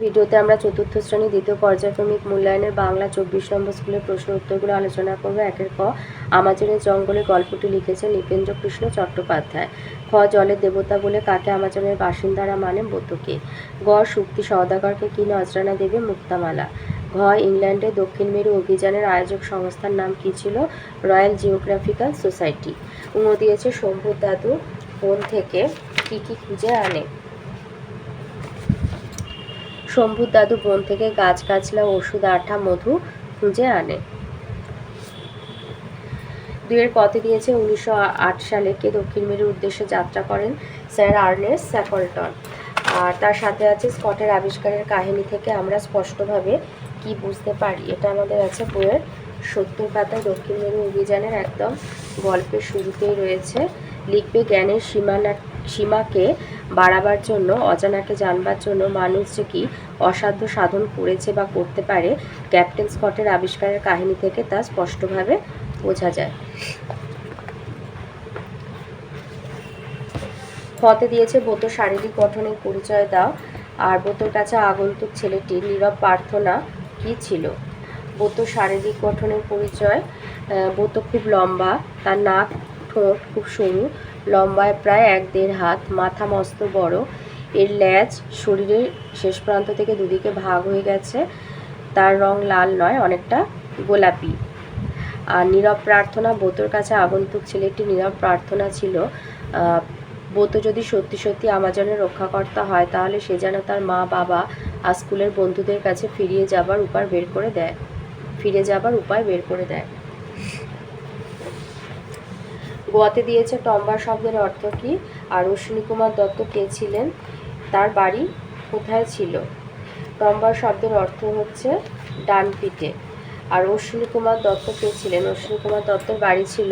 ভিডিওতে আমরা চতুর্থ শ্রেণি দ্বিতীয় পর্যায়ক্রমিক মূল্যায়নের বাংলা চব্বিশ নম্বর স্কুলের প্রশ্ন উত্তরগুলো আলোচনা করব। একের ক, আমাজনের জঙ্গলে গল্পটি লিখেছে নৃপেন্দ্র কৃষ্ণ চট্টোপাধ্যায়। খ, জলের দেবতা বলে কাকে আমাজনের বাসিন্দারা মানে বতুকে গ শুক্তি সওদাগরকে কি নজরানা দেবে, মুক্তামালা? ঘ, ইংল্যান্ডে দক্ষিণ মেরু অভিযানের আয়োজক সংস্থার নাম কী ছিল? Royal Geographical Society. উঁ দিয়েছে শম্ভুর দাদু বন থেকে, কি কি খুঁজে আনে? শম্ভুর দাদু বন থেকে গাছ গাছলা ওষুধ, আঠা, মধু খুঁজে আনে। দুয়ের পথে দিয়েছে উনিশশো আট সালে কে দক্ষিণ মেরুর উদ্দেশ্যে যাত্রা করেন স্যার আর্নেস স্যাকলটন আর তার সাথে আছে স্কটের আবিষ্কারের কাহিনী থেকে আমরা স্পষ্টভাবে কি বুঝতে পারি, এটা আমাদের আছে বইয়ের সত্তর পাতায়। দক্ষিণ মেরু অভিযানের একদম গল্পের শুরুতেই রয়েছে, লিখবে জ্ঞানের সীমানা সীমাকে বাড়াবার জন্য, অজানাকে জানবার জন্য মানুষ যে কি অসাধ্য সাধন করেছে বা করতে পারে, ক্যাপ্টেন স্কটের আবিষ্কারের কাহিনী থেকে তা স্পষ্টভাবে বোঝা যায়। ফতে দিয়েছে, বোতো শারীরিক গঠনের পরিচয় দাও। আর বোতোর কাছে আগন্তুক ছেলেটির নীরব প্রার্থনা কি ছিল? বোতো শারীরিক গঠনের পরিচয় বোতো খুব লম্বা, তার নাক, ঠোঁট খুব সরু লম্বায় প্রায় এক দেড় হাত, মাথা মস্ত বড়। এর ল্যাজ শরীরের শেষ প্রান্ত থেকে দুদিকে ভাগ হয়ে গেছে। তার রং লাল নয়, অনেকটা গোলাপি। আর নীরব প্রার্থনা, বোতোর কাছে আগন্তুক ছেলেটি নীরব প্রার্থনা ছিল বোতো, যদি সত্যি সত্যি আমাজনের রক্ষাকর্তা হয়, তাহলে সে যেন তার মা, বাবা আর স্কুলের বন্ধুদের কাছে ফিরিয়ে যাবার উপায় বের করে দেয়। ফিরে যাবার উপায় বের করে দেয়। গোয়াতে দিয়েছে টম্বা শব্দের অর্থ কী? আর অশ্বিনী কুমার দত্ত কে ছিলেন? তার বাড়ি কোথায় ছিল? টম্বা শব্দের অর্থ হচ্ছে ডান পিঠে আর অশ্বিনী কুমার দত্ত কে ছিলেন? অশ্বিনী কুমার দত্তের বাড়ি ছিল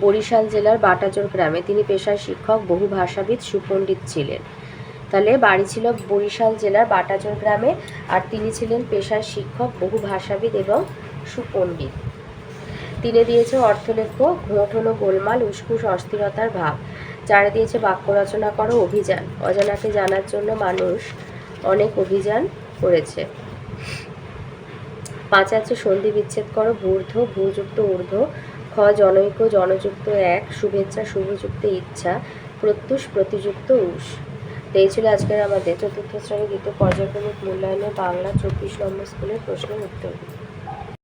বরিশাল জেলার বাটাজোর গ্রামে। তিনি পেশায় শিক্ষক, বহু ভাষাবিদ, সুপণ্ডিত ছিলেন। তাহলে বাড়ি ছিল বরিশাল জেলার বাটাজোর গ্রামে। আর তিনি ছিলেন পেশায় শিক্ষক, বহু ভাষাবিদ এবং সুপণ্ডিত। তিনে দিয়েছে অর্থলেখ্য ঘোট হলো গোলমাল উস্কুস অস্থিরতার ভাব। চারে দিয়েছে বাক্য রচনা করো অভিযান। অজানাকে জানার জন্য মানুষ অনেক অভিযান করেছে। পাঁচ আছে সন্ধি বিচ্ছেদ করো ভূর্ধ ভূযুক্ত ঊর্ধ্ব, খ জনৈক, জনযুক্ত এক, শুভেচ্ছা, শুভযুক্ত ইচ্ছা, প্রত্যুষ, প্রতিযুক্ত উষ তো এই ছিল আজকের আমাদের চতুর্থ শ্রেণি দ্বিতীয় পর্যায়ক্রমিক মূল্যায়নে বাংলা চব্বিশ নম্বর স্কুলের প্রশ্নের উত্তর।